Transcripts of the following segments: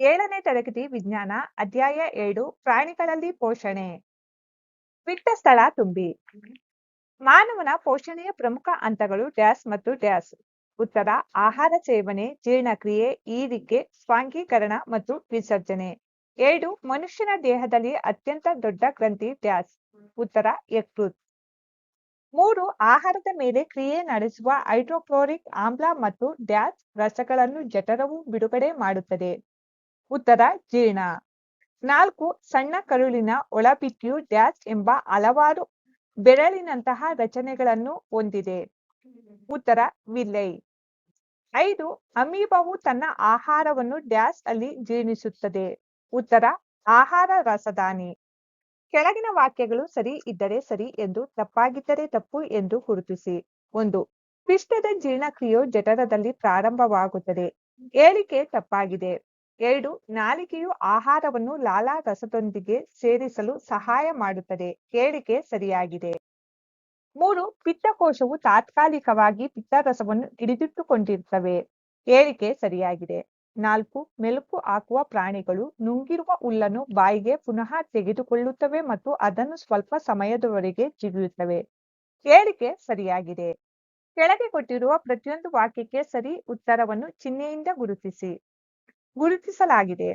ಏಳನೇ ತರಗತಿ ವಿಜ್ಞಾನ, ಅಧ್ಯಾಯ ಏಳು ಪ್ರಾಣಿಗಳಲ್ಲಿ ಪೋಷಣೆ. ಬಿಟ್ಟ ಸ್ಥಳ ತುಂಬಿ. ಮಾನವನ ಪೋಷಣೆಯ ಪ್ರಮುಖ ಹಂತಗಳು ಡ್ಯಾಸ್ ಮತ್ತು ಡ್ಯಾಸ್. ಉತ್ತರ, ಆಹಾರ ಸೇವನೆ, ಜೀರ್ಣಕ್ರಿಯೆ ಈರಿಕೆ ಸ್ವಾಂಗೀಕರಣ ಮತ್ತು ವಿಸರ್ಜನೆ. ಏಳು ಮನುಷ್ಯನ ದೇಹದಲ್ಲಿ ಅತ್ಯಂತ ದೊಡ್ಡ ಗ್ರಂಥಿ ಡ್ಯಾಸ್. ಉತ್ತರ, ಯಕೃತ್. ಮೂರು, ಆಹಾರದ ಮೇಲೆ ಕ್ರಿಯೆ ನಡೆಸುವ ಹೈಡ್ರೋಕ್ಲೋರಿಕ್ ಆಮ್ಲ ಮತ್ತು ಡ್ಯಾಸ್ ರಸಗಳನ್ನು ಜಠರವು ಬಿಡುಗಡೆ ಮಾಡುತ್ತದೆ. ಉತ್ತರ ಜೀರ್ಣ. ನಾಲ್ಕು, ಸಣ್ಣ ಕರುಳಿನ ಒಳಭಿತ್ತಿಯು ಡ್ಯಾಸ್ ಎಂಬ ಹಲವಾರು ಬೆರಳಿನಂತಹ ರಚನೆಗಳನ್ನು ಹೊಂದಿದೆ. ಉತ್ತರ ವಿಲ್ಲೈ ಐದು, ಅಮೀಬವು ತನ್ನ ಆಹಾರವನ್ನು ಡ್ಯಾಸ್ ಅಲ್ಲಿ ಜೀರ್ಣಿಸುತ್ತದೆ. ಉತ್ತರ, ಆಹಾರ ರಸದಾನಿ ಕೆಳಗಿನ ವಾಕ್ಯಗಳು ಸರಿ ಇದ್ದರೆ ಸರಿ ಎಂದು, ತಪ್ಪಾಗಿದ್ದರೆ ತಪ್ಪು ಎಂದು ಗುರುತಿಸಿ. ಒಂದು, ಪಿಷ್ಟದ ಜೀರ್ಣಕ್ರಿಯೆಯು ಜಠರದಲ್ಲಿ ಪ್ರಾರಂಭವಾಗುತ್ತದೆ. ಹೇಳಿಕೆ ತಪ್ಪಾಗಿದೆ. ಎರಡು, ನಾಲಿಗೆಯು ಆಹಾರವನ್ನು ಲಾಲಾ ರಸದೊಂದಿಗೆ ಸೇರಿಸಲು ಸಹಾಯ ಮಾಡುತ್ತದೆ. ಹೇಳಿಕೆ ಸರಿಯಾಗಿದೆ. ಮೂರು, ಪಿತ್ತಕೋಶವು ತಾತ್ಕಾಲಿಕವಾಗಿ ಪಿತ್ತರಸವನ್ನು ಹಿಡಿದಿಟ್ಟುಕೊಂಡಿರುತ್ತವೆ. ಹೇಳಿಕೆ ಸರಿಯಾಗಿದೆ. ನಾಲ್ಕು, ಮೆಲುಕು ಹಾಕುವ ಪ್ರಾಣಿಗಳು ನುಂಗಿರುವ ಹುಲ್ಲನ್ನು ಬಾಯಿಗೆ ಪುನಃ ತೆಗೆದುಕೊಳ್ಳುತ್ತವೆ ಮತ್ತು ಅದನ್ನು ಸ್ವಲ್ಪ ಸಮಯದವರೆಗೆ ಜಿಗಿಯುತ್ತವೆ. ಹೇಳಿಕೆ ಸರಿಯಾಗಿದೆ. ಕೆಳಗೆ ಕೊಟ್ಟಿರುವ ಪ್ರತಿಯೊಂದು ವಾಕ್ಯಕ್ಕೆ ಸರಿ ಉತ್ತರವನ್ನು ಚಿಹ್ನೆಯಿಂದ ಗುರುತಿಸಿ. ಗುರುತಿಸಲಾಗಿದೆ.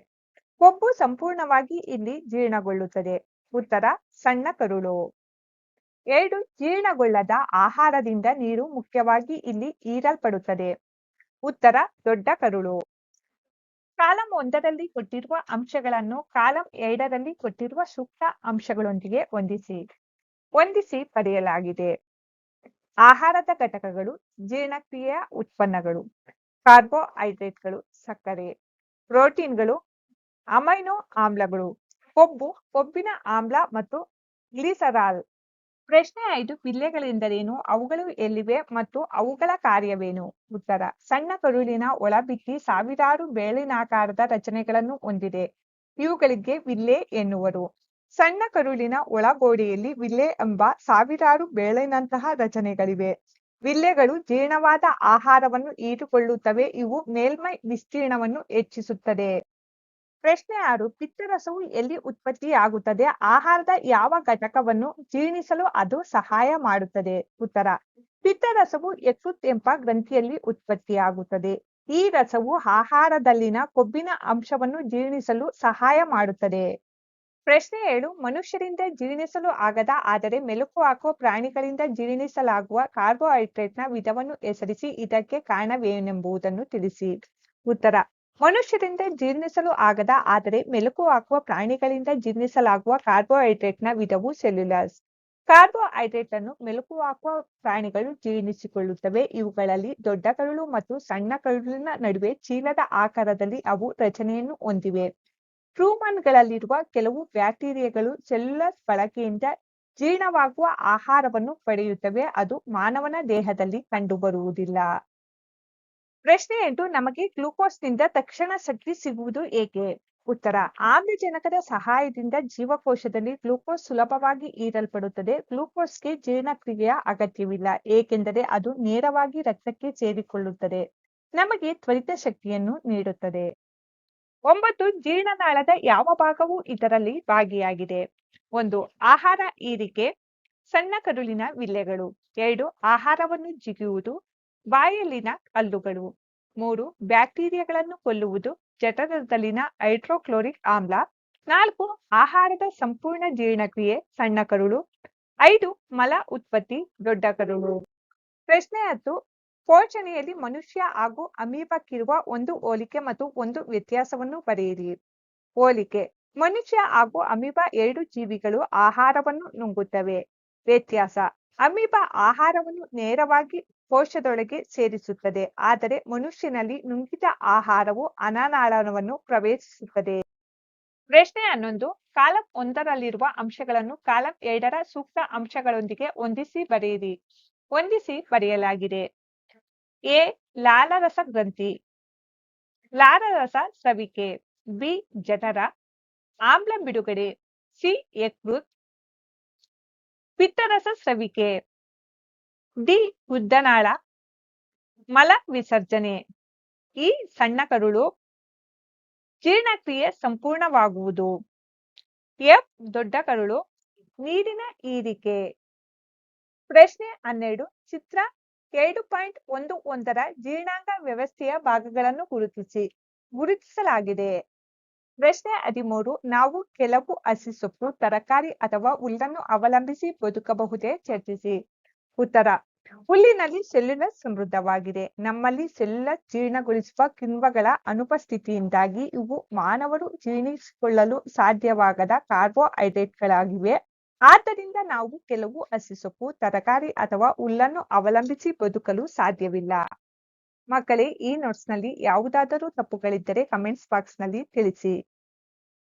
ಕೊಬ್ಬು ಸಂಪೂರ್ಣವಾಗಿ ಇಲ್ಲಿ ಜೀರ್ಣಗೊಳ್ಳುತ್ತದೆ. ಉತ್ತರ, ಸಣ್ಣ ಕರುಳು. ಎರಡು, ಜೀರ್ಣಗೊಳ್ಳದ ಆಹಾರದಿಂದ ನೀರು ಮುಖ್ಯವಾಗಿ ಇಲ್ಲಿ ಹೀರಲ್ಪಡುತ್ತದೆ. ಉತ್ತರ, ದೊಡ್ಡ ಕರುಳು. ಕಾಲಂ ಒಂದರಲ್ಲಿ ಕೊಟ್ಟಿರುವ ಅಂಶಗಳನ್ನು ಕಾಲಂ ಎರಡರಲ್ಲಿ ಕೊಟ್ಟಿರುವ ಸೂಕ್ತ ಅಂಶಗಳೊಂದಿಗೆ ಹೊಂದಿಸಿ. ಹೊಂದಿಸಿ ಪಡೆಯಲಾಗಿದೆ. ಆಹಾರದ ಘಟಕಗಳು ಜೀರ್ಣಕ್ರಿಯೆಯ ಉತ್ಪನ್ನಗಳು. ಕಾರ್ಬೋಹೈಡ್ರೇಟ್ಗಳು ಸಕ್ಕರೆ. ಪ್ರೋಟೀನ್ಗಳು, ಅಮೈನೋ ಆಮ್ಲಗಳು, ಕೊಬ್ಬು, ಕೊಬ್ಬಿನ ಆಮ್ಲ ಮತ್ತು ಗ್ಲಿಸರಾಲ್. ಪ್ರಶ್ನೆ ಐದು ಬಿಲ್ಲೆಗಳೆಂದರೇನು ಅವುಗಳು ಎಲ್ಲಿವೆ ಮತ್ತು ಅವುಗಳ ಕಾರ್ಯವೇನು? ಉತ್ತರ, ಸಣ್ಣ ಕರುಳಿನ ಒಳಬಿಟ್ಟಿ ಸಾವಿರಾರು ಬೇಳಿನಾಕಾರದ ರಚನೆಗಳನ್ನು ಹೊಂದಿದೆ. ಇವುಗಳಿಗೆ ವಿಲ್ಲೆ ಎನ್ನುವರು. ಸಣ್ಣ ಕರುಳಿನ ಒಳಗೋಡೆಯಲ್ಲಿ ವಿಲ್ಲೆ ಎಂಬ ಸಾವಿರಾರು ಬೇಳೆನಂತಹ ರಚನೆಗಳಿವೆ. ವಿಲ್ಲೆಗಳು ಜೀರ್ಣವಾದ ಆಹಾರವನ್ನು ಈಟುಕೊಳ್ಳುತ್ತವೆ ಇವು ಮೇಲ್ಮೈ ವಿಸ್ತೀರ್ಣವನ್ನು ಹೆಚ್ಚಿಸುತ್ತದೆ. ಪ್ರಶ್ನೆ ಆರು, ಪಿತ್ತರಸವು ಎಲ್ಲಿ ಉತ್ಪತ್ತಿಯಾಗುತ್ತದೆ? ಆಹಾರದ ಯಾವ ಘಟಕವನ್ನು ಜೀರ್ಣಿಸಲು ಅದು ಸಹಾಯ ಮಾಡುತ್ತದೆ? ಉತ್ತರ, ಪಿತ್ತರಸವು ಯಕ್ಷುತ್ ಎಂಬ ಗ್ರಂಥಿಯಲ್ಲಿ ಉತ್ಪತ್ತಿಯಾಗುತ್ತದೆ. ಈ ರಸವು ಆಹಾರದಲ್ಲಿನ ಕೊಬ್ಬಿನ ಅಂಶವನ್ನು ಜೀರ್ಣಿಸಲು ಸಹಾಯ ಮಾಡುತ್ತದೆ. ಪ್ರಶ್ನೆ ಏಳು ಮನುಷ್ಯರಿಂದ ಜೀರ್ಣಿಸಲು ಆಗದ, ಆದರೆ ಮೆಲುಕು ಹಾಕುವ ಪ್ರಾಣಿಗಳಿಂದ ಜೀರ್ಣಿಸಲಾಗುವ ಕಾರ್ಬೋಹೈಡ್ರೇಟ್ನ ವಿಧವನ್ನು ಹೆಸರಿಸಿ ಇದಕ್ಕೆ ಕಾರಣವೇನೆಂಬುದನ್ನು ತಿಳಿಸಿ. ಉತ್ತರ, ಮನುಷ್ಯರಿಂದ ಜೀರ್ಣಿಸಲು ಆಗದ, ಆದರೆ ಮೆಲುಕು ಹಾಕುವ ಪ್ರಾಣಿಗಳಿಂದ ಜೀರ್ಣಿಸಲಾಗುವ ಕಾರ್ಬೋಹೈಡ್ರೇಟ್ನ ವಿಧವು ಸೆಲ್ಯುಲಾಸ್. ಕಾರ್ಬೋಹೈಡ್ರೇಟ್ ಅನ್ನು ಮೆಲುಕು ಹಾಕುವ ಪ್ರಾಣಿಗಳು ಜೀರ್ಣಿಸಿಕೊಳ್ಳುತ್ತವೆ, ಇವುಗಳಲ್ಲಿ ದೊಡ್ಡ ಕರುಳು ಮತ್ತು ಸಣ್ಣ ಕರುಳಿನ ನಡುವೆ ಚೀಲದ ಆಕಾರದಲ್ಲಿ ಅವು ರಚನೆಯನ್ನು ಹೊಂದಿವೆ. ಟ್ರೂಮನ್ಗಳಲ್ಲಿರುವ ಕೆಲವು ಬ್ಯಾಕ್ಟೀರಿಯಾಗಳು ಸೆಲ್ಯುಲರ್ ಬಳಕೆಯಿಂದ ಜೀರ್ಣವಾಗುವ ಆಹಾರವನ್ನು ಪಡೆಯುತ್ತವೆ. ಅದು ಮಾನವನ ದೇಹದಲ್ಲಿ ಕಂಡುಬರುವುದಿಲ್ಲ. ಪ್ರಶ್ನೆ ಎಂಟು, ನಮಗೆ ಗ್ಲೂಕೋಸ್ನಿಂದ ತಕ್ಷಣ ಶಕ್ತಿ ಸಿಗುವುದು ಏಕೆ? ಉತ್ತರ, ಆಮ್ಲಜನಕದ ಸಹಾಯದಿಂದ ಜೀವಕೋಶದಲ್ಲಿ ಗ್ಲೂಕೋಸ್ ಸುಲಭವಾಗಿ ಹೀರಲ್ಪಡುತ್ತದೆ. ಗ್ಲೂಕೋಸ್ಗೆ ಜೀರ್ಣಕ್ರಿಯೆಯ ಅಗತ್ಯವಿಲ್ಲ, ಏಕೆಂದರೆ ಅದು ನೇರವಾಗಿ ರಕ್ತಕ್ಕೆ ಸೇರಿಕೊಳ್ಳುತ್ತದೆ. ನಮಗೆ ತ್ವರಿತ ಶಕ್ತಿಯನ್ನು ನೀಡುತ್ತದೆ. ಒಂಬತ್ತು ಜೀರ್ಣನಾಳದ ಯಾವ ಭಾಗವು ಇದರಲ್ಲಿ ಭಾಗಿಯಾಗಿದೆ. ಒಂದು, ಆಹಾರ ಈರಿಕೆ ಸಣ್ಣ ಕರುಳಿನ ವಿಲ್ಲೆಗಳು. ಎರಡು, ಆಹಾರವನ್ನು ಜಿಗಿಯುವುದು ಬಾಯಲ್ಲಿನ ಕಲ್ಲುಗಳು. ಮೂರು, ಬ್ಯಾಕ್ಟೀರಿಯಾಗಳನ್ನು ಕೊಲ್ಲುವುದು ಜಠರದಲ್ಲಿನ ಹೈಡ್ರೋಕ್ಲೋರಿಕ್ ಆಮ್ಲ. ನಾಲ್ಕು, ಆಹಾರದ ಸಂಪೂರ್ಣ ಜೀರ್ಣಕ್ರಿಯೆ ಸಣ್ಣ ಕರುಳು. ಐದು, ಮಲ ಉತ್ಪತ್ತಿ ದೊಡ್ಡ ಕರುಳು. ಪ್ರಶ್ನೆ ಹತ್ತು ಪೋಷಣೆಯಲ್ಲಿ ಮನುಷ್ಯ ಹಾಗೂ ಅಮೀಬಕ್ಕಿರುವ ಒಂದು ಹೋಲಿಕೆ ಮತ್ತು ಒಂದು ವ್ಯತ್ಯಾಸವನ್ನು ಬರೆಯಿರಿ. ಹೋಲಿಕೆ, ಮನುಷ್ಯ ಹಾಗೂ ಅಮೀಬ ಎರಡು ಜೀವಿಗಳು ಆಹಾರವನ್ನು ನುಂಗುತ್ತವೆ. ವ್ಯತ್ಯಾಸ, ಅಮೀಬ ಆಹಾರವನ್ನು ನೇರವಾಗಿ ಕೋಶದೊಳಗೆ ಸೇರಿಸುತ್ತದೆ, ಆದರೆ ಮನುಷ್ಯನಲ್ಲಿ ನುಂಗಿದ ಆಹಾರವು ಅನಾನಾಳವನ್ನು ಪ್ರವೇಶಿಸುತ್ತದೆ. ಪ್ರಶ್ನೆ ಹನ್ನೊಂದು, ಕಾಲಂ ಒಂದರಲ್ಲಿರುವ ಅಂಶಗಳನ್ನು ಕಾಲಂ ಎರಡರ ಸೂಕ್ತ ಅಂಶಗಳೊಂದಿಗೆ ಹೊಂದಿಸಿ ಬರೆಯಿರಿ. ಹೊಂದಿಸಿ ಬರೆಯಲಾಗಿದೆ. ಎ, ಲಾಲರಸ ಗ್ರಂಥಿ. ಲಾಲರಸ ಸ್ರವಿಕೆ ಬಿ, ಜನರ. ಆಮ್ಲ ಬಿಡುಗಡೆ. ಸಿ, ಯಕೃತ್. ಪಿತ್ತರಸ ಸ್ರವಿಕೆ ಡಿ, ಉದ್ದನಾಳ. ಮಲ ವಿಸರ್ಜನೆ. ಈ ಸಣ್ಣ ಕರುಳು. ಜೀರ್ಣಕ್ರಿಯೆ ಸಂಪೂರ್ಣವಾಗುವುದು. ಎಫ್, ದೊಡ್ಡ ಕರುಳು. ನೀರಿನ ಈರಿಕೆ. ಪ್ರಶ್ನೆ ಹನ್ನೆರಡು, ಚಿತ್ರ ಎರಡು ಪಾಯಿಂಟ್ ಒಂದು ಒಂದರ ಜೀರ್ಣಾಂಗ ವ್ಯವಸ್ಥೆಯ ಭಾಗಗಳನ್ನು ಗುರುತಿಸಿ, ಗುರುತಿಸಲಾಗಿದೆ. ಪ್ರಶ್ನೆ ಹದಿಮೂರು, ನಾವು ಕೆಲವು ಹಸಿ ಸೊಪ್ಪು, ತರಕಾರಿ ಅಥವಾ ಹುಲ್ಲನ್ನು ಅವಲಂಬಿಸಿ ಬದುಕಬಹುದೇ ಚರ್ಚಿಸಿ. ಉತ್ತರ, ಹುಲ್ಲಿನಲ್ಲಿ ಸೆಲ್ಯುಲ ಸಮೃದ್ಧವಾಗಿದೆ. ನಮ್ಮಲ್ಲಿ ಸೆಲ್ಯುಲ ಜೀರ್ಣಗೊಳಿಸುವ ಕಿಣ್ವಗಳ ಅನುಪಸ್ಥಿತಿಯಿಂದಾಗಿ ಇವು ಮಾನವರು ಜೀರ್ಣಿಸಿಕೊಳ್ಳಲು ಸಾಧ್ಯವಾಗದ ಕಾರ್ಬೋಹೈಡ್ರೇಟ್ಗಳಾಗಿವೆ. ಆದ್ದರಿಂದ ನಾವು ಕೆಲವು ಹಸಿ ಸೊಪ್ಪು, ತರಕಾರಿ ಅಥವಾ ಹುಲ್ಲನ್ನು ಅವಲಂಬಿಸಿ ಬದುಕಲು ಸಾಧ್ಯವಿಲ್ಲ. ಮಕ್ಕಳೇ, ಈ ನೋಟ್ಸ್ನಲ್ಲಿ ಯಾವುದಾದರೂ ತಪ್ಪುಗಳಿದ್ದರೆ ಕಮೆಂಟ್ಸ್ ಬಾಕ್ಸ್ನಲ್ಲಿ ತಿಳಿಸಿ.